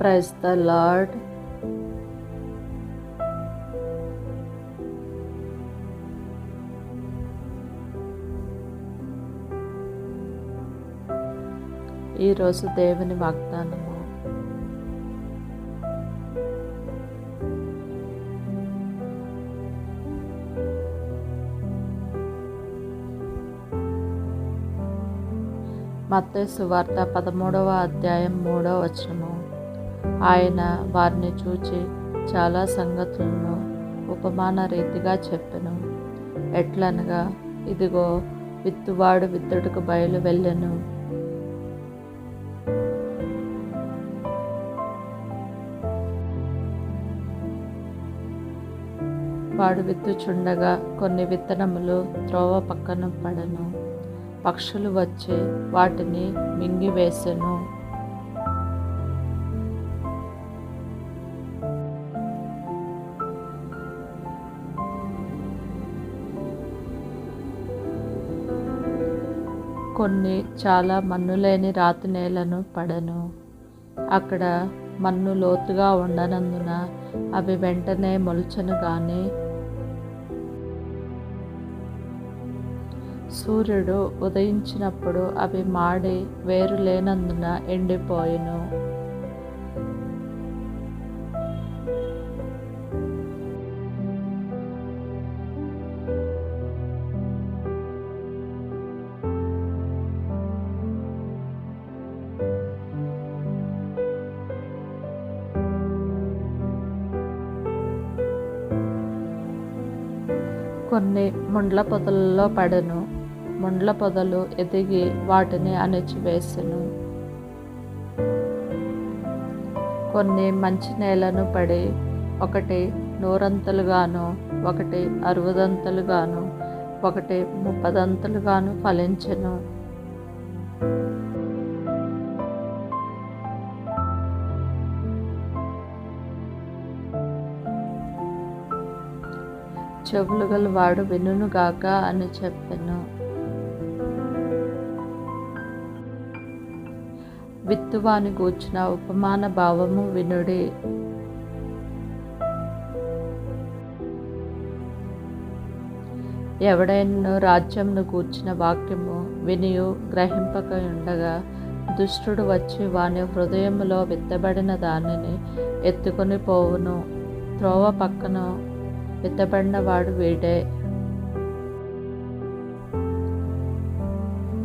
Praise the lord ఈరోజు దేవుని వాగ్దానము. మత్తే సువార్త పదమూడవ అధ్యాయం మూడవ వచనము. ఆయన వారిని చూచి చాలా సంగతులను ఉపమాన రీతిగా చెప్పెను. ఎట్లనగా ఇదిగో విత్తువాడు విత్తుటకు బయలు వెళ్ళెను. వాడు విత్తుచుండగా కొన్ని విత్తనములు త్రోవ పక్కన పడను. పక్షులు వచ్చి వాటిని మింగివేసెను. కొన్ని చాలా మన్ను లేని రాతి నేలను పడను. అక్కడ మన్ను లోతుగా ఉండనందున అవి వెంటనే మొలచను కానీ సూర్యుడు ఉదయించినప్పుడు అవి మాడి వేరు లేనందున ఎండిపోయిను. కొన్ని ముండ్ల పొదలలో పడెను. ముండ్ల పొదలు ఎదిగి వాటిని అణిచివేసెను. కొన్ని మంచి నేలను పడి ఒకటి నూరంతలుగాను ఒకటి అరవదంతలుగాను ఒకటి ముప్పదంతలుగాను ఫలించెను. చెవులు గలవాడు వినుగాక అని చెప్పెను. విత్తువాని గూర్చిన ఉపమాన భావము వినుడి. ఎవడైనా రాజ్యంను కూర్చిన వాక్యము వినియు గ్రహింపక ఉండగా దుష్టుడు వచ్చి వాని హృదయంలో విత్తబడిన దానిని ఎత్తుకొని పోవును. త్రోవ పక్కన విత్తబడిన వాడు వీడే.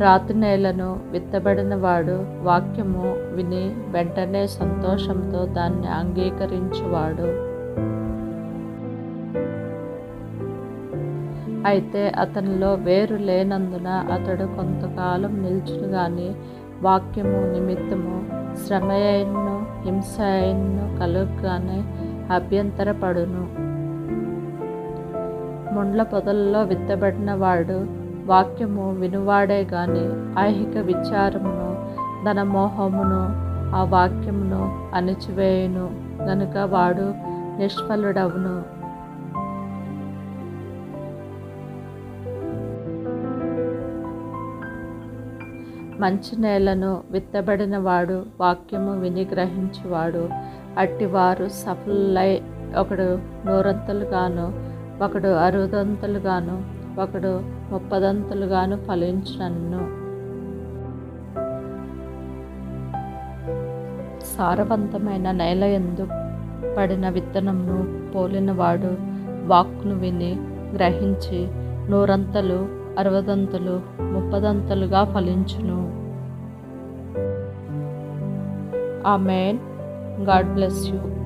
రాతి నేలను విత్తబడిన వాడు వాక్యము విని వెంటనే సంతోషంతో దాన్ని అంగీకరించువాడు. అయితే అతనిలో వేరు లేనందున అతడు కొంతకాలం నిల్చును గాని వాక్యము నిమిత్తము శ్రమ అయిన్ను హింస అయిన్ను కలుగగానే అభ్యంతరపడును. ముండ్ల పొదల్లో విత్తబడిన వాడు వాక్యము వినువాడే గాని ఐహిక విచారమును ధనమోహమును ఆ వాక్యమును అణిచివేయును గనుక వాడు నిష్ఫలుడవును. మంచి నేలను విత్తబడిన వాడు వాక్యము విని గ్రహించువాడు అట్టివారు సఫలై ఒకడు నూరంతలుగాను ఒకడు అరుదంతలుగాను ఒకడు ముప్పదంతలుగాను ఫలించను సారవంతమైన నేల ఎందు పడిన విత్తనమును పోలినవాడు వాక్కును విని గ్రహించి నూరంతలు అరవదంతలు ముప్పదంతలుగా ఫలించును. Amen. God bless you.